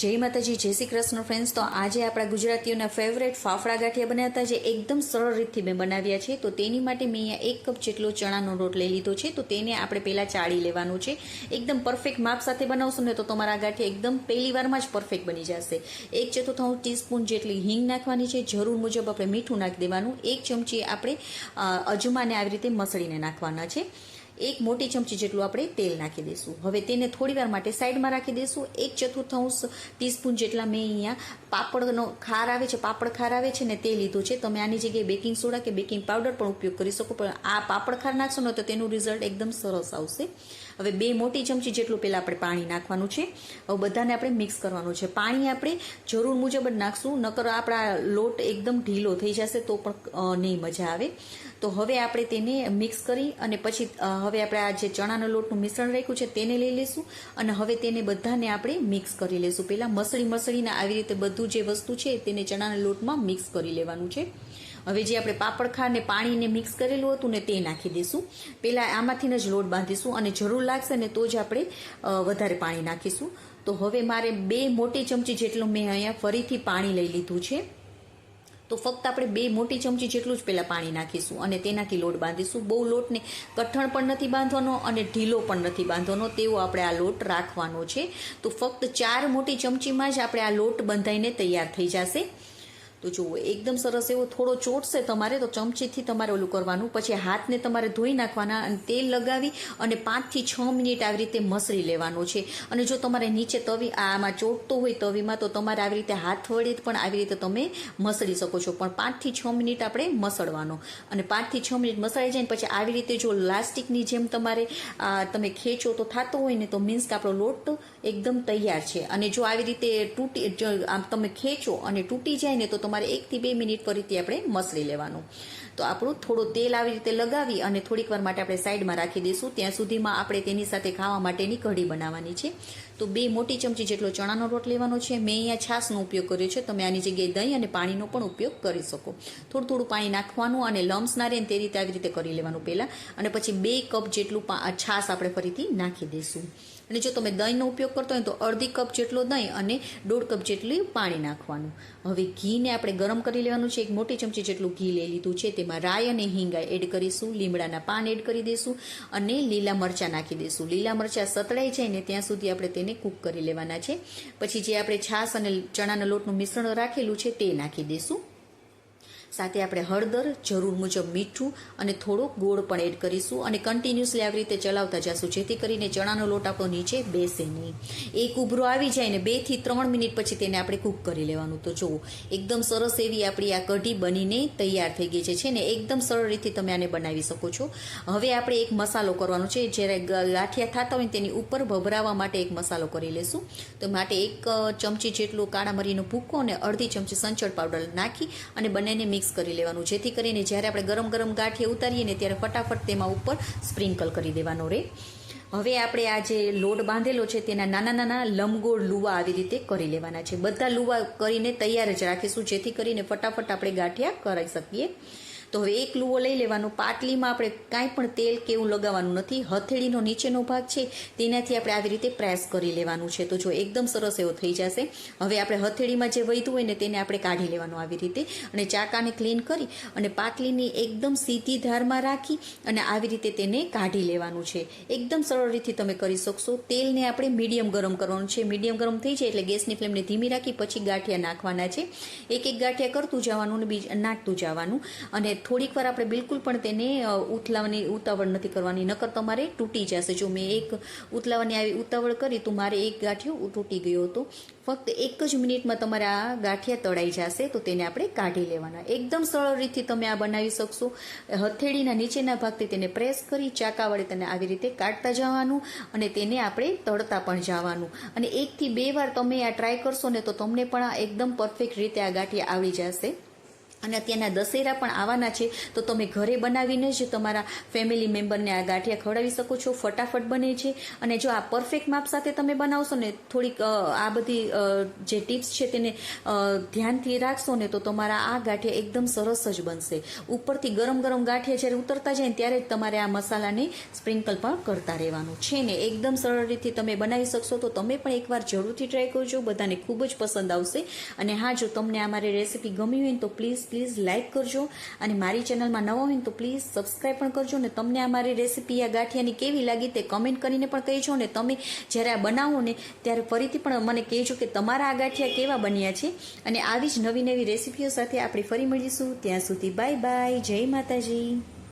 જય માતાજી, જય શ્રી કૃષ્ણ ફ્રેન્ડ્સ તો આજે આપણા ગુજરાતીઓના ફેવરેટ ફાફડા ગાંઠિયા બન્યા હતા, જે એકદમ સરળ રીતથી મેં બનાવ્યા છે. તો તેની માટે મેં અહીંયા એક કપ જેટલો ચણાનો રોટ લઈ લીધો છે. તો તેને આપણે પહેલાં ચાળી લેવાનું છે. એકદમ પરફેક્ટ માપ સાથે બનાવશો ને તો તમારા ગાંઠિયા એકદમ પહેલી વારમાં જ પરફેક્ટ બની જશે. એક ચતુર્થાંશ ટીસ્પૂન જેટલી હિંગ નાખવાની છે. જરૂર મુજબ આપણે મીઠું નાખી દેવાનું. એક ચમચી આપણે અજમાને આવી રીતે મસળીને નાખવાના છે. એક મોટી ચમચી જેટલું આપણે તેલ નાખી દઈશું. હવે તેને થોડી વાર માટે સાઈડમાં રાખી દઈશું. એક ચતુર્થાંશ ટીસ્પૂન જેટલા મેં અહીંયા પાપડનો ખાર આવે છે, પાપડ ખાર આવે છે ને તે લીધું છે. તમે આની જગ્યાએ બેકિંગ સોડા કે બેકિંગ પાવડર પણ ઉપયોગ કરી શકો, પણ આ પાપડ ખાર નાખશો ને તો તેનું રિઝલ્ટ એકદમ સરસ આવશે. હવે બે મોટી ચમચી જેટલું પહેલાં આપણે પાણી નાખવાનું છે. હવે બધાને આપણે મિક્સ કરવાનું છે. પાણી આપણે જરૂર મુજબ જ નાખશું, નકર આપણા લોટ એકદમ ઢીલો થઈ જશે તો પણ નહીં મજા આવે. તો હવે આપણે તેને મિક્સ કરી અને પછી હવે આપણે આ જે ચણાનો લોટનું મિશ્રણ રાખ્યું છે તેને લઈ લઈશું અને હવે તેને બધાને આપણે મિક્સ કરી લઈશું. પહેલાં મસળી મસળીને આવી રીતે બધું જે વસ્તુ છે તેને ચણાના લોટમાં મિક્સ કરી લેવાનું છે. હવે જે આપણે પાપડખા ને પાણીને મિક્સ કરેલું હતું ને તે નાખી દઈશું. પહેલાં આમાંથીને જ લોટ બાંધીશું અને જરૂર લાગશે ને તો જ આપણે વધારે પાણી નાખીશું. તો હવે મારે બે મોટી ચમચી જેટલું મેં અહીંયા ફરીથી પાણી લઈ લીધું છે. તો ફક્ત આપણે બે મોટી ચમચી જેટલું જ પહેલાં પાણી નાખીશું અને તેનાથી લોટ બાંધીશું. બહુ લોટને કઠણ પણ નથી બાંધવાનો અને ઢીલો પણ નથી બાંધવાનો. તેવો આપણે આ લોટ રાખવાનો છે. તો ફક્ત ચાર મોટી ચમચીમાં જ આપણે આ લોટ બંધાઈને તૈયાર થઈ જશે. તો જુઓ, એકદમ સરસ એવો થોડો ચોટશે તમારે, તો ચમચીથી તમારે ઓલું કરવાનું, પછી હાથને તમારે ધોઈ નાખવાના અને તેલ લગાવી અને પાંચથી છ મિનિટ આવી રીતે મસળી લેવાનું છે. અને જો તમારે નીચે તવી આમાં ચોટતો હોય તવીમાં, તો તમારે આવી રીતે હાથ વડે પણ આવી રીતે તમે મસળી શકો છો. પણ પાંચથી છ મિનિટ આપણે મસળવાનો. અને પાંચથી છ મિનિટ મસળાઈ જાય ને પછી આવી રીતે જો લાસ્ટિકની જેમ તમારે તમે ખેંચો તો થતો હોય ને, તો મીન્સ કે આપણો લોટ એકદમ તૈયાર છે. અને જો આવી રીતે તૂટી આમ તમે ખેંચો અને તૂટી જાય ને, તો તમારે એકથી બે મિનિટ ફરીથી આપણે મસળી લેવાનું. તો આપણું થોડું તેલ આવી રીતે લગાવી અને થોડીક વાર માટે આપણે સાઈડમાં રાખી દઈશું. ત્યાં સુધીમાં આપણે તેની સાથે ખાવા માટેની કઢી બનાવવાની છે. તો બે મોટી ચમચી જેટલો ચણાનો રોટ લેવાનો છે. મેં અહીંયા છાશનો ઉપયોગ કર્યો છે. તમે આની જગ્યાએ દહીં અને પાણીનો પણ ઉપયોગ કરી શકો. થોડું થોડું પાણી નાખવાનું અને લમ્સ ના રહે તે રીતે આવી રીતે કરી લેવાનું પહેલાં. અને પછી બે કપ જેટલું છાશ આપણે ફરીથી નાખી દઈશું. અને જો તમે દહીંનો ઉપયોગ કરતો હોય તો અડધી કપ જેટલો દહીં અને દોઢ કપ જેટલું પાણી નાખવાનું. હવે ઘીને આપણે ગરમ કરી લેવાનું છે. એક મોટી ચમચી જેટલું ઘી લઈ લીધું છે. તેમાં રાય અને હિંગા એડ કરીશું. લીમડાના પાન એડ કરી દઈશું અને લીલા મરચાં નાખી દઈશું. લીલા મરચાં સતળાઈ જાય ને ત્યાં સુધી આપણે તેને કૂક કરી લેવાના છે. પછી જે આપણે છાશ અને ચણાના લોટનું મિશ્રણ રાખેલું છે તે નાખી દઈશું. સાથે આપણે હળદર, જરૂર મુજબ મીઠું અને થોડોક ગોળ પણ એડ કરીશું અને કન્ટિન્યુઅસલી આવી રીતે ચલાવતા જશું. જેથી કરીને ચણાનો લોટ આપણો નીચે બેસે નહીં. એક ઉભરો આવી જાય ને બેથી ત્રણ મિનિટ પછી તેને આપણે કૂક કરી લેવાનું. તો જુઓ, એકદમ સરસ એવી આપણી આ કઢી બનીને તૈયાર થઈ ગઈ છે ને? એકદમ સરળ રીતે તમે આને બનાવી શકો છો. હવે આપણે એક મસાલો કરવાનો છે. જ્યારે ગાંઠિયા થતા હોય તેની ઉપર ભભરાવા માટે એક મસાલો કરી લેશું. તો માટે એક ચમચી જેટલું કાળા મરીનો ભૂકો અને અડધી ચમચી સંચળ પાવડર નાખી અને બંનેને મિક્સ કરી લેવાનું. જેથી કરીને જ્યારે આપણે ગરમ ગરમ ગાંઠિયા ઉતારીએ ને ત્યારે ફટાફટ તેમાં ઉપર સ્પ્રિંકલ કરી દેવાનો રહે હવે આપણે આ જે લોટ બાંધેલો છે તેના નાના નાના લંબગોળ લુવા આવી રીતે કરી લેવાના છે. બધા લુવા કરીને તૈયાર જ રાખીશું, જેથી કરીને ફટાફટ આપણે ગાંઠિયા કરી શકીએ. તો હવે એક લુવો લઈ લેવાનો. પાટલીમાં આપણે કાંઈ પણ તેલ કે એવું લગાવવાનું નથી. હથેળીનો નીચેનો ભાગ છે. તેનાથી આપણે આવી રીતે પ્રેસ કરી લેવાનું છે. તો જો એકદમ સરસ એવો થઈ જશે. હવે આપણે હથેળીમાં જે વહીતું હોય ને તેને આપણે કાઢી લેવાનું આવી રીતે. અને ચાકાને ક્લીન કરી અને પાટલીની એકદમ સીધી ધારમાં રાખી અને આવી રીતે તેને કાઢી લેવાનું છે. એકદમ સરળ રીતથી તમે કરી શકશો. તેલને આપણે મીડિયમ ગરમ કરવાનું છે. મીડિયમ ગરમ થઈ જાય એટલે ગેસની ફ્લેમને ધીમી રાખી પછી ગાંઠિયા નાખવાના છે. એક એક ગાંઠિયા કરતું જવાનું અને બીજ નાખતું જવાનું. અને થોડીક વાર આપણે બિલકુલ પણ તેને ઉથલાવાની, ઉતાવળ નથી કરવાની. નકર તમારે તૂટી જશે. જો મેં એક ઉથલાવાની આવી ઉતાવળ કરી, તો મારે એક ગાંઠિયો તૂટી ગયો હતો. ફક્ત એક જ મિનિટમાં તમારે આ ગાંઠિયા તળાઈ જશે, તો તેને આપણે કાઢી લેવાના. એકદમ સરળ રીતથી તમે આ બનાવી શકશો. હથેળીના નીચેના ભાગથી તેને પ્રેસ કરી, ચાકા વડે તેને આવી રીતે કાઢતા જવાનું અને તેને આપણે તળતા પણ જવાનું. અને એકથી બે વાર તમે આ ટ્રાય કરશો ને, તો તમને પણ આ એકદમ પરફેક્ટ રીતે આ ગાંઠિયા આવડી જશે. અને અત્યારના દશેરા પણ આવવાના છે, તો તમે ઘરે બનાવીને જ તમારા ફેમિલી મેમ્બરને આ ગાંઠિયા ખવડાવી શકો છો, ફટાફટ બને છે. અને જો આ પરફેક્ટ માપ સાથે તમે બનાવશો ને, થોડીક આ બધી જે ટિપ્સ છે તેને ધ્યાનથી રાખશો ને, તો તમારા આ ગાંઠિયા એકદમ સરસ જ બનશે. ઉપરથી ગરમ ગરમ ગાંઠિયા જ્યારે ઉતરતા જાય ત્યારે જ તમારે આ મસાલાને સ્પ્રિંકલ પણ કરતા રહેવાનું છે ને. એકદમ સરળ રીતે તમે બનાવી શકશો, તો તમે પણ એકવાર જરૂરથી ટ્રાય કરજો. બધાને ખૂબ જ પસંદ આવશે. અને હા, જો તમને આ મારી રેસીપી ગમી હોય તો પ્લીઝ પ્લીઝ લાઇક કરજો. અને મારી ચેનલમાં નવા હોય તો પ્લીઝ સબસ્ક્રાઈબ પણ કરજો ને તમને આ મારી રેસીપી આ ગાંઠિયાની કેવી લાગી તે કમેન્ટ કરીને પણ કહેજો ને તમે જ્યારે આ બનાવો ને ત્યારે ફરીથી પણ મને કહેજો કે તમારા આ ગાંઠિયા કેવા બન્યા છે. અને આવી જ નવી નવી રેસીપીઓ સાથે આપણે ફરી મળીશું. ત્યાં સુધી બાય બાય જય માતાજી.